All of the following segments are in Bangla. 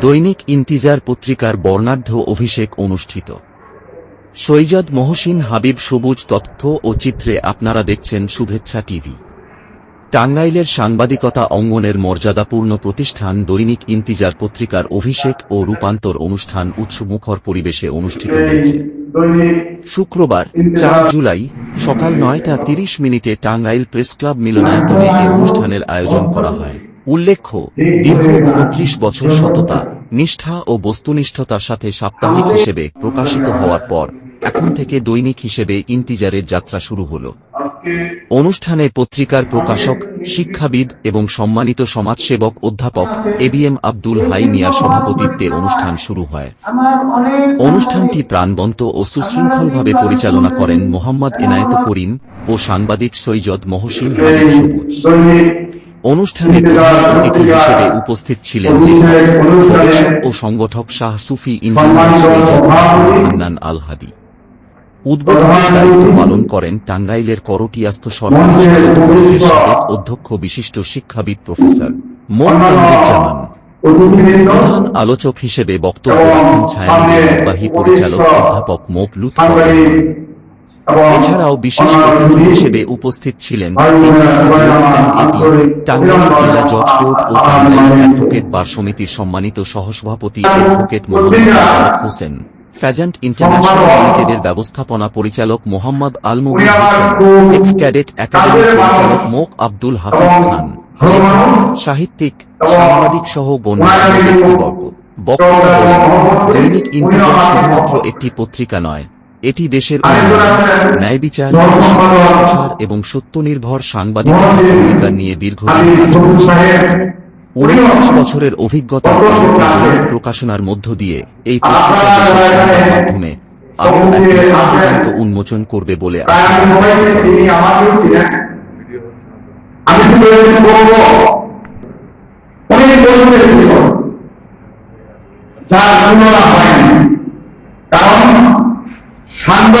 দৈনিক ইন্তিজার পত্রিকার বর্ণাঢ্য অভিষেক অনুষ্ঠিত। সৈয়দ মহসিন হাবিব সবুজ তথ্য ও চিত্রে আপনারা দেখছেন শুভেচ্ছা টিভি। টাঙ্গাইলের সাংবাদিকতা অঙ্গনের মর্যাদাপূর্ণ প্রতিষ্ঠান দৈনিক ইন্তিজার পত্রিকার অভিষেক ও রূপান্তর অনুষ্ঠান উৎসমুখর পরিবেশে অনুষ্ঠিত হয়েছে। শুক্রবার, চার জুলাই, সকাল নয়টা তিরিশ মিনিটে টাঙ্গাইল প্রেস ক্লাব মিলনায়তনে এই অনুষ্ঠানের আয়োজন করা হয়। উল্লেখ্য, দীর্ঘ উনত্রিশ বছর সততা নিষ্ঠা ও বস্তুনিষ্ঠতার সাথে সাপ্তাহিক হিসেবে প্রকাশিত হওয়ার পর এখন থেকে দৈনিক হিসেবে ইন্তিজারের যাত্রা শুরু হল। অনুষ্ঠানে পত্রিকার প্রকাশক শিক্ষাবিদ এবং সম্মানিত সমাজসেবক অধ্যাপক এবিএম আব্দুল হাই মিয়ার সভাপতিত্বে অনুষ্ঠান শুরু হয়। অনুষ্ঠানটি প্রাণবন্ত ও সুশৃঙ্খলভাবে পরিচালনা করেন মোহাম্মদ এনায়েত করিম ও সাংবাদিক সৈয়দ মহসিন হাবিব সবুজ। অনুষ্ঠানে প্রধান অতিথি হিসেবে উপস্থিত ছিলেন লেখক গবেষক ও সংগঠক শাহ সুফি ইঞ্জিনিয়ার সৈয়দ হান্নান আল হাদি উদ্বোধনের দায়িত্ব পালন করেন টাঙ্গাইলের করটিয়াস্ত সরকারি সৈয়দ কলেজের সাবেক অধ্যক্ষ বিশিষ্ট শিক্ষাবিদ প্রফেসর মোহাম্মদুজ্জামান প্রধান আলোচক হিসেবে বক্তব্য রাখেন ছায়ানীরের নির্বাহী পরিচালক অধ্যাপক মোপ লুৎফর। এছাড়াও বিশেষ অতিথি হিসেবে উপস্থিত ছিলেন টাঙ্গাইল জেলা জজ কোর্ট ও টাঙ্গাইল অ্যাডভোকেট বার সমিতির সম্মানিত সহসভাপতি advocate Mohammad Hossain. Pheasant international লিমিটেডের ব্যবস্থাপনা পরিচালক মোহাম্মদ আলমুবিন হোসেন, এক্স ক্যাডেট একাডেমির পরিচালক মোক আব্দুল হাফিজ খান, লেখক, সাহিত্যিক, সাংবাদিক সহ গণ্যমান্য ব্যক্তিবর্গ। বক্তারা বলেন, দৈনিক ইন্তিজার শুধুমাত্র একটি পত্রিকা নয় এটি দেশের ন্যায় বিচার প্রসার এবং সত্যনির্ভর সাংবাদিকতার ভূমিকা নিয়ে দীর্ঘদিন কাজ করছে উনত্রিশ বছরের দৈনিক প্রকাশনার মধ্য দিয়ে এই পত্রিকা দেশের সংবাদ মাধ্যমে আরও এক নতুন উন্মোচন করবে বলে আশা শুধু একটু বলব অনেক বছরের বিষয় যার তুলনা হয়নি কারণ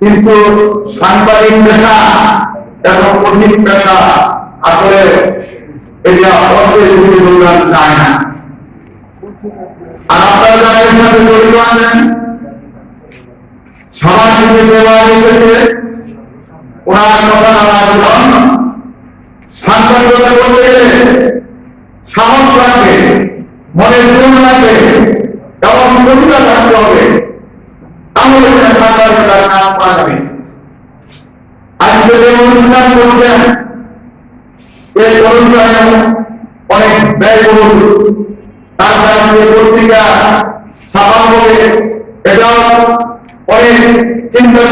কিন্তু সাংবাদিক পেশা এবং কঠিন পেশা আসলে চায় না। সাহস লাগবে মনে জোর লাগবে এবং প্রতিভা থাকতে হবে তাহলে সেটা সাংবাদিকতার কাজ করা যাবে আজকে যে অনুষ্ঠান করছেন। এই অনুষ্ঠানে অনেক ব্যয়বহুল। তাছাড়া যে পত্রিকা ছাপা করে এটাও অনেক চিন্তা